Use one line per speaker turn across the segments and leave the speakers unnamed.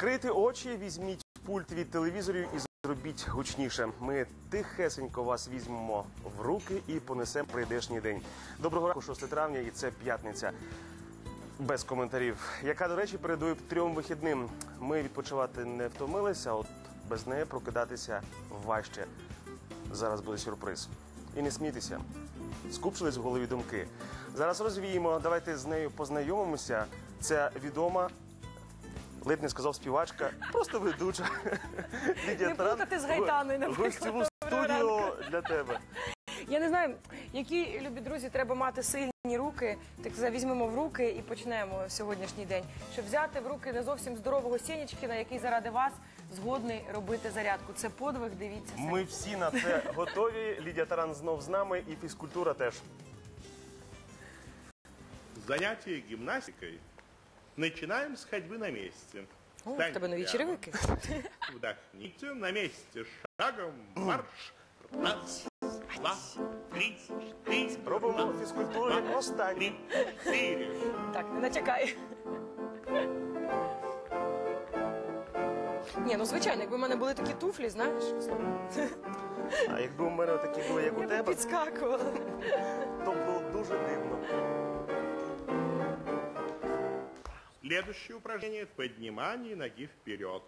Розкрити очі, візьміть пульт від телевізорів і зробіть гучніше. Ми тихесенько вас візьмемо в руки і понесемо прийдешній день. Доброго ранку, 6 травня, і це п'ятниця. Без коментарів, яка, до речі, передує трьом вихідним. Ми відпочивати не втомилися, от без неї прокидатися важче. Зараз буде сюрприз. І не смійтеся. Скупчились в голові думки. Зараз розвіємо. Давайте з нею познайомимося. Це відома, ледь не сказав співачка, просто ведуча. Лідія
Не
Таран.
плутати з Гайданою, наприклад.
Гостєву
Доброго
студію для тебе.
Я не знаю, які любі друзі, треба мати сильні руки. Так сказати, візьмемо в руки і почнемо сьогоднішній день. Щоб взяти в руки не зовсім здорового Сєнічкіна, який заради вас згодний робити зарядку. Це подвиг, дивіться. самі.
Ми всі на це готові. Лідія Таран знов з нами і фізкультура теж.
Занятие гимнастикой начинаем с ходьбы на месте.
О, в
Встаньте
тебе нові
прямо,
черевики.
Вдохните на месте шагом марш. Раз, два, три, четыре.
Робимо
раз,
фізкультуру як останні.
три, четыре.
Так, не натякай. Ні, ну звичайно, якби в мене були такі туфлі, знаєш,
А якби у мене такі були, як у
я б
тебе,
підскакувала.
то було б дуже дивно.
Следующее упражнение – поднимание ноги вперед.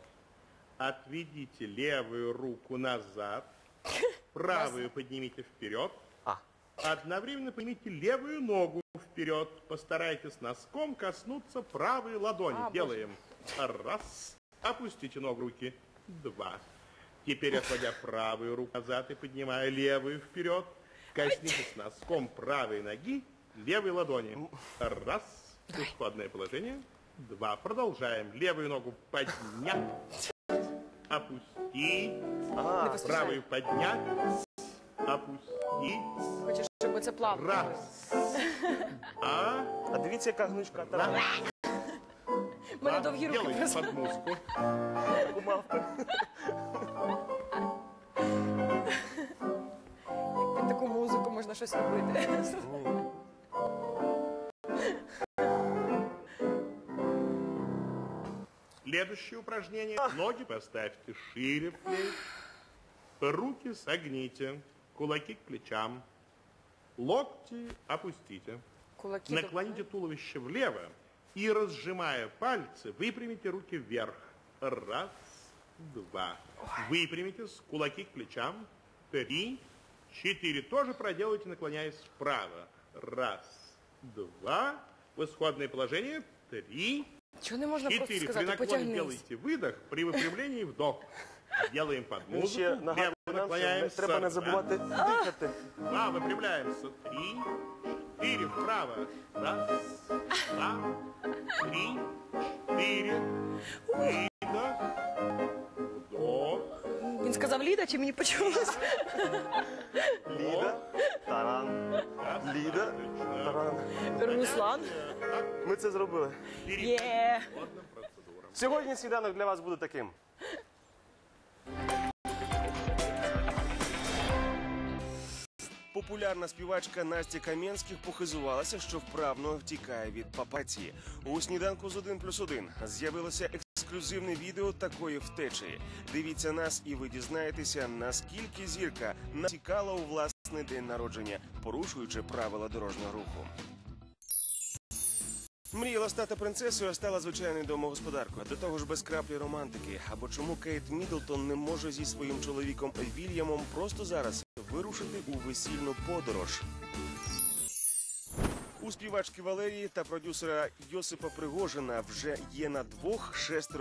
Отведите левую руку назад, правую поднимите вперед,
А,
Одновременно поднимите левую ногу вперед. Постарайтесь носком коснуться правой ладони.
А, боже.
Делаем. Раз. Опустите ногу руки. Два. Теперь, отводя правую руку назад и поднимая левую вперед, коснитесь носком правой ноги левой ладони. Раз. Исходное положение. Два. Продолжаем. Левую ногу поднять. Опустить.
а,
Правую поднять. Опустить.
Хочеш, щоб це плавно.
Раз. А
а дивіться, яка гнучка Таран.
У мене довгі руки просто.
под музыку.
У мавпи.
Під таку музику можна щось робити.
Следующее упражнение. Ноги поставьте шире плеч. Руки согните. Кулаки к плечам. Локти опустите.
Кулаки.
Наклоните туловище влево и, разжимая пальцы, выпрямите руки вверх. Раз, два. Выпрямитесь, кулаки к плечам. Три, четыре. Тоже проделайте, наклоняясь вправо. Раз, два. В исходное положение. Три,
Чого не можна просто
четыре. При
сказати,
наклоне
потягнись.
делайте выдох, при выпрямлении вдох. Делаем под
ще
музыку. Лево
нам, що не
наклоняемся.
треба не забувати дихати.
Два, выпрямляемся. Три, четыре, вправо. Раз, два, три, четыре.
Він сказав Ліда, чи мені почулось?
Ліда, Таран, Ліда, Таран.
Руслан.
Ми це зробили.
Є.
Сьогодні сніданок для вас буде таким. Популярна співачка Настя Кам'янських похизувалася, що вправно втікає від папаці. У сніданку з 1 плюс 1 з'явилося ексклюзивне відео такої втечі. Дивіться нас, і ви дізнаєтеся, наскільки зірка натікала у власний день народження, порушуючи правила дорожнього руху. Мріяла стати принцесою, а стала звичайною домогосподаркою. До того ж без краплі романтики. Або чому Кейт Міддлтон не може зі своїм чоловіком Вільямом просто зараз вирушити у весільну подорож. У співачки Валерії та продюсера Йосипа Пригожина вже є на двох шестеро